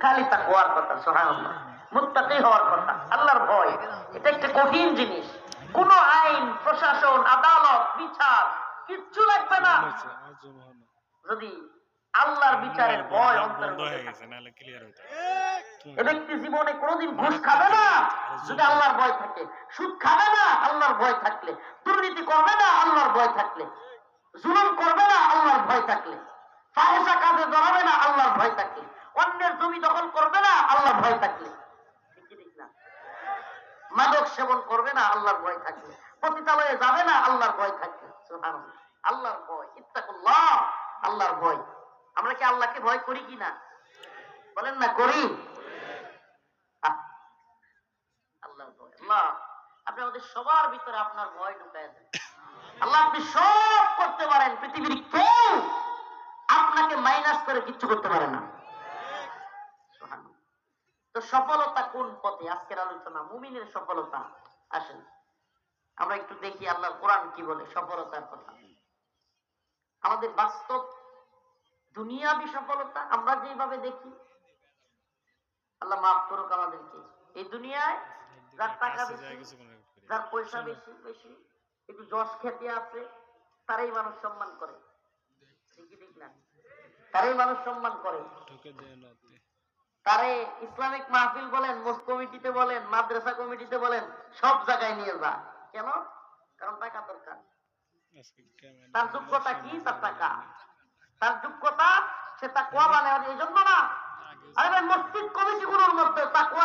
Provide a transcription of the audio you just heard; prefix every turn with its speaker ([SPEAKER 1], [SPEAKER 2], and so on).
[SPEAKER 1] খালি তাকওয়ার কথা সুবহানাল্লাহ। মুত্তাকি হওয়ার কথা আল্লাহর ভয়। এটা একটা কঠিন জিনিস। কোন আইন প্রশাসন আদালত বিচার কিচ্ছু লাগবে না। যদি আল্লাহর বিচারের ভয় অন্তরে এ ব্যক্তি জীবনে কোনোদিন ঘুষ খাবে না? যদি আল্লাহর ভয় থাকে, সুদ খাবে না? আল্লাহর ভয় থাকলে। দুর্নীতি করবে না? আল্লাহর ভয় থাকলে। জুলুম করবে না? আল্লাহর ভয় থাকলে। ফাহেসা কাজে জড়াবে না? আল্লাহর ভয় থাকলে। অন্যের জমি দখল করবে না? আল্লাহর ভয় থাকলে। মাদক সেবন করবে না? আল্লাহর ভয় থাকলে। পতিতালয়ে যাবে না? আল্লাহর ভয় থাকলে। আল্লাহর ভয়। ইত্তাকুল্লাহ। আল্লাহর ভয়। আমরা কি আল্লাহকে ভয় করি কি না? বলেন না, করি আহ, আল্লাহর ভয় আল্লাহ আপনি আমাদের সবার ভিতরে আপনার ভয় ঢুকায় দেন। আল্লাহ, আপনি সব করতে পারেন, পৃথিবীর কেউ আপনাকে মাইনাস করে কিচ্ছু করতে পারে না। তো সফলতা কোন পথে? আজকের আলোচনা, মুমিনের সফলতা। আসেন, আমরা একটু দেখি আল্লাহ কোরআন কি বলে, সফলতার কথা। আমাদের বাস্তব দুনিয়াবি সফলতা আমরা যেভাবে দেখি, আল্লাহ মাফ করুক আমাদেরকে। এই দুনিয়ায় যার টাকা বেশি যার পয়সা বেশি বেশি একটু যশ খ্যাতি আছে তারাই মানুষ সম্মান করে। ঠিক না? তারাই মানুষ সম্মান করে। তারে ইসলামিক মাহফিল বলেন মোস কমিটিতে বলেন মাদ্রাসা কমিটিতে বলেন সব জায়গায় নিয়ে যা। কেন? কারণ টাকা দরকার। তার যোগ্যতা কি? তার টাকা। তার যোগ্যতা সে তাকুয়া মানে এই জন্য না। আরে ভাই মসজিদ কমিটি গুলোর মধ্যে তাকুয়ার